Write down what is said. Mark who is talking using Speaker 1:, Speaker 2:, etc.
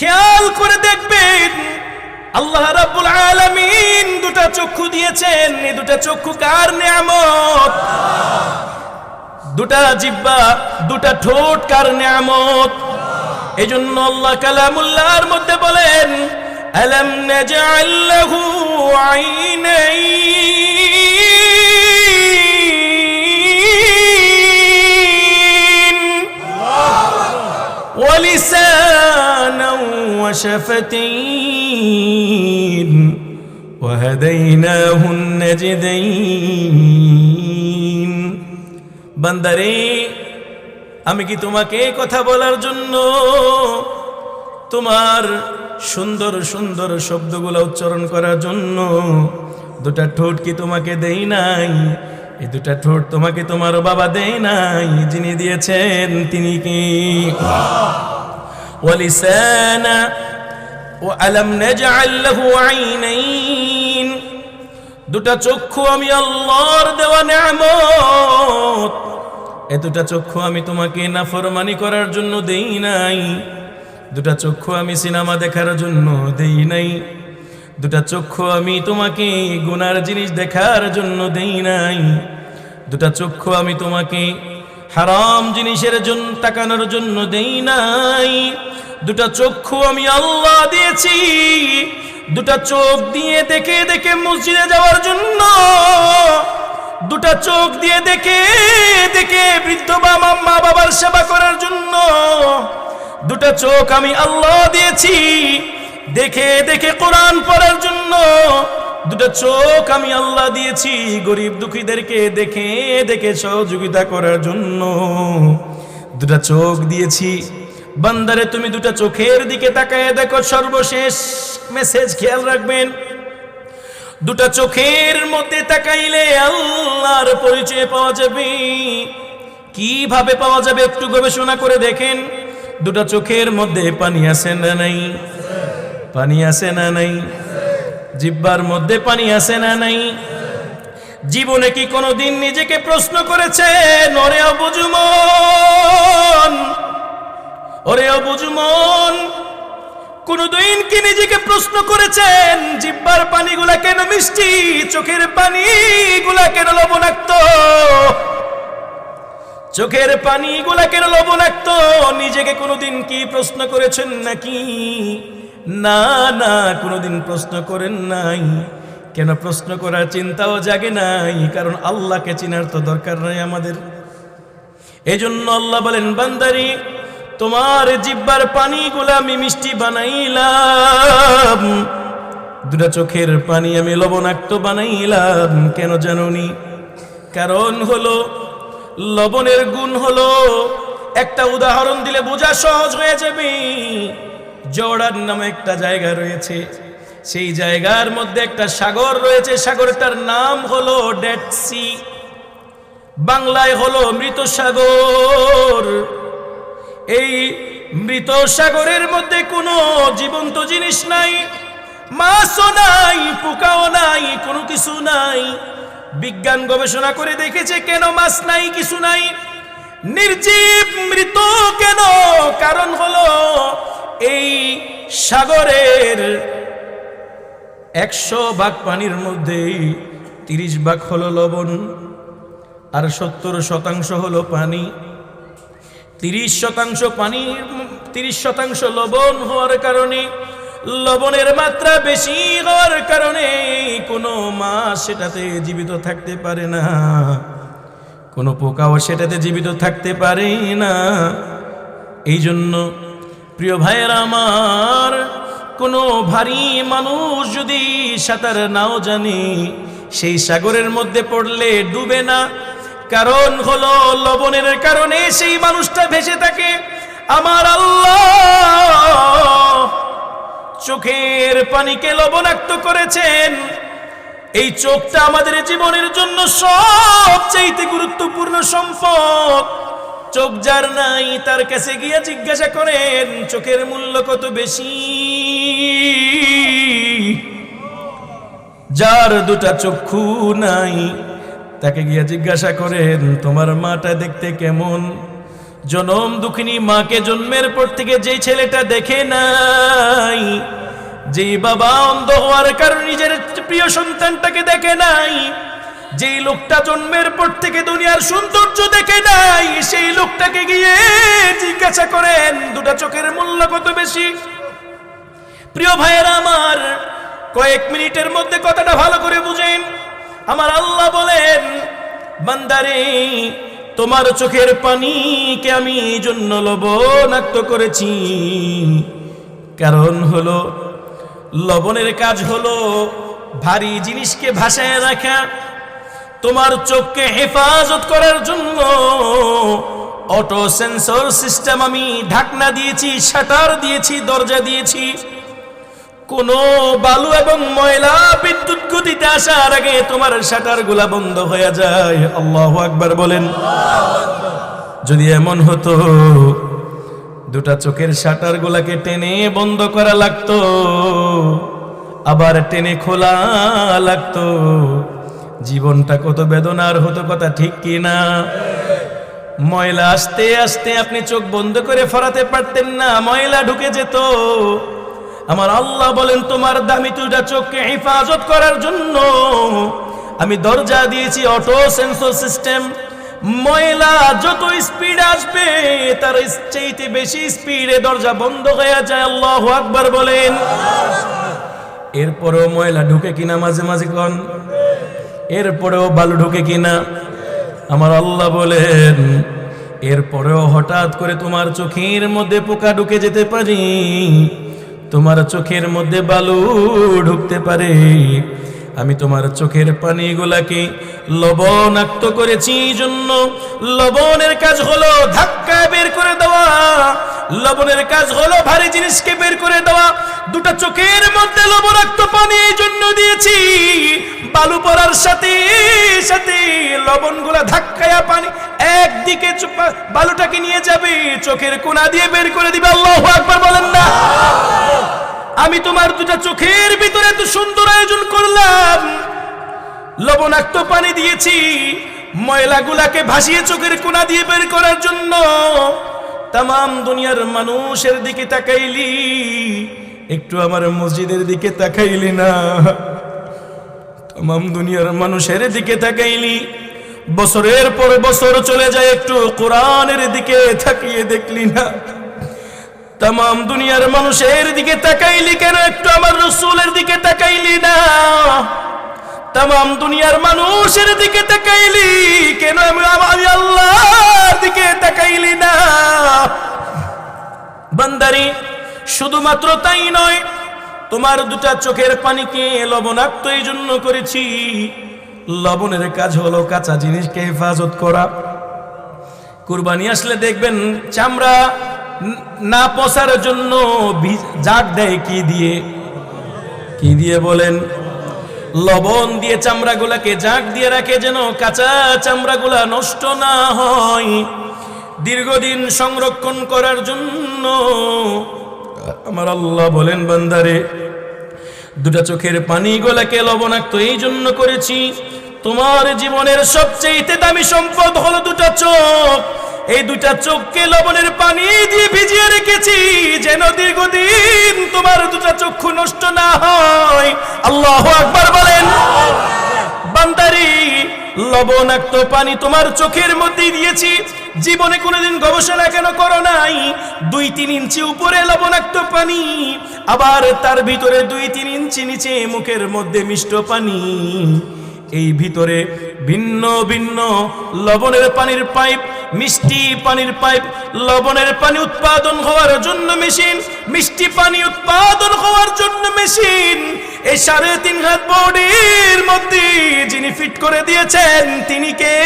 Speaker 1: খেয়াল করে দেখবেন, আল্লাহ রাব্বুল আলামিন দুটা চক্ষু দিয়েছেন। এই দুটা চক্ষু কার নিয়ামত? দুটা জিব্বা দুটা ঠোঁট কার নিয়ামত? এই জন্য আল্লাহ কালামুল্লাহর মধ্যে বলেন, আলম নাজআল লাহু আইনাইন? ولسانا وشفتين وهديناه النجدين বান্দারে আমি কি তোমাকে কথা বলার জন্য তোমার সুন্দর সুন্দর শব্দগুলো উচ্চারণ করার জন্য দুটা ঠোঁট কি তোমাকে দেই নাই এই দুটা ঠোঁট তোমাকে তোমার বাবা দেয় নাই যিনি দিয়েছেন তিনি কি ওয়ালিসানা وألم نجعل له عينين দুটা চক্ষু আমি আল্লাহর দেওয়া নেয়ামত এ দুটা চক্ষু আমি তোমাকে নাফরমানি করার জন্য দেই নাই দুটা চক্ষু আমি সিনেমা দেখার জন্য দেই নাই দুটা চক্ষু আমি তোমাকে গুনার জিনিস দেখার জন্য দেই নাই দুটা চক্ষু আমি তোমাকে হারাম জিনিসের জন্য তাকানোর জন্য দেই নাই দুটা চক্ষু আমি আল্লাহ দিয়েছি। দুটা চোখ দিয়ে দেখে দেখে মসজিদে যাওয়ার জন্য। দুটা চোখ দিয়ে দেখে দেখে বৃদ্ধ বাবা মা বাবার সেবা করার জন্য। দুটা চোখ আমি আল্লাহ দিয়েছি, দেখে দেখে কোরআন পড়ার জন্য। দুটা চোখ আমি আল্লাহ দিয়েছি, গরিব দুঃখীদেরকে দেখে দেখে সহযোগিতা করার জন্য। দুটা চোখ দিয়েছি বান্দারে, তুমি দুটা চোখের দিকে তাকায় দেখো, সর্বশেষ মেসেজ খেয়াল রাখবেন। দুটা চোখের মধ্যে তাকাইলে আল্লাহর পরিচয় পাওয়া যাবে। কীভাবে পাওয়া যাবে একটু গবেষণা করে দেখেন। দুটা চোখের মধ্যে পানি আছে না নাই? পানি আছে না নাই? জিব্বার মধ্যে পানি আছে না নাই? জীবনে কি কোনোদিন নিজেকে প্রশ্ন করেছে ওরে অবুজুমন ওরে অবুজুমন কোনদিন কি নিজেকে প্রশ্ন করেছেন, জিব্বার পানিগুলা কেন মিষ্টি, চোখের পানিগুলা কেন লবণাক্ত? চোখের পানিগুলা কেন লবণাক্ত? নিজেকে কোনোদিন কি প্রশ্ন করেছেন নাকি? না না, কোনোদিন প্রশ্ন করেন নাই। কেন প্রশ্ন করার চিন্তাও জাগে নাই, কারণ আল্লাহকে চিনার তো দরকার নাই আমাদের। এজন্য আল্লাহ বলেন, বান্দারি তোমার জিব্বার পানিগুলা আমি মিষ্টি বানাইলাম। দুটা চোখের পানি আমি লবণাক্ত বানাইলাম। কেন জানুনি? কারণ হলো, লবণের গুণ হলো, একটা উদাহরণ দিলে বোঝা সহজ হয়ে যাবে। জর্ডান নামে একটা জায়গা রয়েছে। সেই জায়গার মধ্যে একটা সাগর রয়েছে। সাগরটার নাম হলো ডেড সি। বাংলায় হলো মৃত সাগর। এই মৃত সাগরের মধ্যে কোনো জীবন্ত জিনিস নাই, মাছও নাই, পোকাও নাই, কোনো কিছু নাই। বিজ্ঞান গবেষণা করে দেখেছে কেন মাছ নাই, কিছু নাই। নির্জীব মৃত কেন? কারণ হলো এই সাগরের একশো ভাগ পানির মধ্যে তিরিশ ভাগ হলো লবণ, আর সত্তর শতাংশ হলো পানি। তিরিশ শতাংশ পানি, তিরিশ শতাংশ লবণ হওয়ার কারণে, লবণের মাত্রা বেশি হওয়ার কারণে কোনো মাছ সেটাতে জীবিত থাকতে পারে না। কোনো পোকাও সেটাতে জীবিত থাকতে পারে না। এই জন্য প্রিয় ভাইয়ের আমার, কোনো ভারী মানুষ যদি সাঁতার নাও জানে, সেই সাগরের মধ্যে পড়লে ডুবে না কারণ হলো লবণের কারণে সেই মানুষটা ভেসে থাকে। আমার আল্লাহ চোখের পানিকে লবণাক্ত করেছেন। এই চোখটা আমাদের জীবনের জন্য সবচাইতে গুরুত্বপূর্ণ সম্পদ। চোখ যার নাই, তার কাছে গিয়ে জিজ্ঞাসা করেন, চোখের মূল্য কত বেশি? যার দুটা চক্ষু নাই তাকে গিয়ে জিজ্ঞাসা করেন, তোমার মাটা দেখতে কেমন? জনম দুঃখিনী মাকে জন্মের পর থেকে যেই ছেলেটা দেখে নাই, যেই বাবা অন্ধ হওয়ার কারণে নিজের প্রিয় সন্তানটাকে দেখে নাই, যেই লোকটা জন্মের পর থেকে দুনিয়ার সৌন্দর্য দেখে নাই, সেই লোকটাকে গিয়ে জিজ্ঞাসা করেন, দুটা চোখের মূল্য কত বেশি? প্রিয় ভাইয়েরা আমার, কয়েক মিনিটের মধ্যে কথাটা ভালো করে বুঝেন। আমার আল্লাহ বলেন, বান্দারে, তোমার চোখের পানিকে আমি জন্য লবণাক্ত করেছি। কারণ হলো, লবণের কাজ হলো ভারী জিনিসকে ভাসায় রাখা, তোমার চোখকে হেফাজত করার জন্য অটো সেন্সর সিস্টেম আমি ঢাকনা দিয়েছি, শাটার দিয়েছি, দরজা দিয়েছি। কোন বালু এবং ময়লা বিদ্যুৎ গতিতে আসার আগে তোমার শাটারগুলা বন্ধ হয়ে যায়। আল্লাহ আকবার বলেন। যদি এমন হতো, দুটা চোখের শাটার গুলাকে টেনে বন্ধ করা লাগতো, আবার টেনে খোলা লাগতো, জীবনটা কত বেদনার হতো কথা ঠিক কি না? ময়লা আস্তে আস্তে আপনি চোখ বন্ধ করে ফরাতে পারতেন না, ময়লা ঢুকে যেত। আমার আল্লাহ বলেন, তোমার দামি দুটা চোখকে হেফাজত করার জন্য আমি দরজা দিয়েছি, অটো সেন্সর সিস্টেম। ময়লা যত স্পিড আসবে, তার চাইতে বেশি স্পিডে দরজা বন্ধ হয়ে যায়। আল্লাহ আকবার বলেন। এরপরেও ময়লা ঢুকে কিনা মাঝে মাঝে কন? এরপরেও বালু ঢুকে কিনা? আমার আল্লাহ বলেন, এরপরেও হঠাৎ করে তোমার চোখের মধ্যে পোকা ঢুকে যেতে পারি। তোমার চোখের মধ্যে বালু ঢুকতে পারে। আমি তোমার চোখের পানিগুলাকে লবণাক্ত করেছি জন্য লবণের কাজ হলো ধাক্কা বের করে দেওয়া। লবণের কাজ হলো ভারী জিনিসকে বের করে দেওয়া। দুটা চোখের মধ্যে লবণাক্ত পানি জন্য দিয়েছি। বালু পড়ার সাথে সাথে লবণগুলা ধাক্কায়া পানি একদিকে বালুটাকে নিয়ে যাবে, চোখের কোনা দিয়ে বের করে দিবে। আল্লাহ আকবার বলেন না। আমি তোমার দুটা চোখের ভিতরে এত সুন্দর আয়োজন করলাম। লবণাক্ত পানি দিয়েছি, ময়লাগুলাকে ভাসিয়ে চোখের কোনা দিয়ে বের করার জন্য। তাম দুনিয়ার মানুষের দিকে তাকাইলি, একটু আমার মসজিদের দিকে তাকাইলি না। তাম দুনিয়ার মানুষের দিকে তাকাইলি, বছরের পর বছর চলে যায়, একটু কোরআনের দিকে তাকিয়ে দেখলি না। তাম দুনিয়ার মানুষের দিকে তাকাইলি কেন? একটু আমার রসুলের দিকে তাকাইলি না। তাম দুনিয়ার মানুষের দিকে তাকাইলি কেন? আমি আল্লাহর দিকে তাকাইলি না। বান্দারি, শুধুমাত্র তাই নয়, তোমার দুটা চোখের পানিকে লবণাক্ত এই জন্য করেছি। লবণের কাজ হলো কাঁচা জিনিসকে হেফাজত করা। কুরবানি আসলে দেখবেন চামড়া ন- পচার জন্য জাগ দেয় কি দিয়ে? কি দিয়ে বলেন? লবণ দিয়ে চামড়াগুলাকে জাগ দিয়ে রাখে যেন কাঁচা চামড়াগুলা নষ্ট না হয়। দীর্ঘদিন সংরক্ষণ করার জন্য আমার আল্লাহ বলেন, বান্দারে, দুটা চোখের পানি গোলাকে লবণাক্ত এই জন্য করেছি। তোমার জীবনের সবচেয়ে দামি সম্পদ হলো দুটা চোখ। এই দুটা চোখকে লবণের পানি দিয়ে ভিজিয়ে রেখেছি, যেন দীর্ঘদিন তোমার দুটা চক্ষু নষ্ট না হয়। আল্লাহ আকবার বলেন। বান্দারি, লবণাক্ত পানি তোমার চোখের মধ্যে দিয়েছি। জীবনে কোনোদিন গবেষণা কেন করো নাই? দুই তিন ইঞ্চি উপরে লবণাক্ত পানি, আবার তার ভিতরে দুই তিন ইঞ্চি নিচে মুখের মধ্যে মিষ্ট পানি। এই ভিতরে ভিন্ন ভিন্ন লবণের পানির পাইপ মিষ্টি পানির পাইপ, লবণের পানি উৎপাদন হওয়ার জন্য মেশিন, মিষ্টি পানি উৎপাদন হওয়ার জন্য মেশিন। এই সাড়ে তিন হাত বডির মধ্যে যিনি ফিট করে দিয়েছেন, তিনি কে?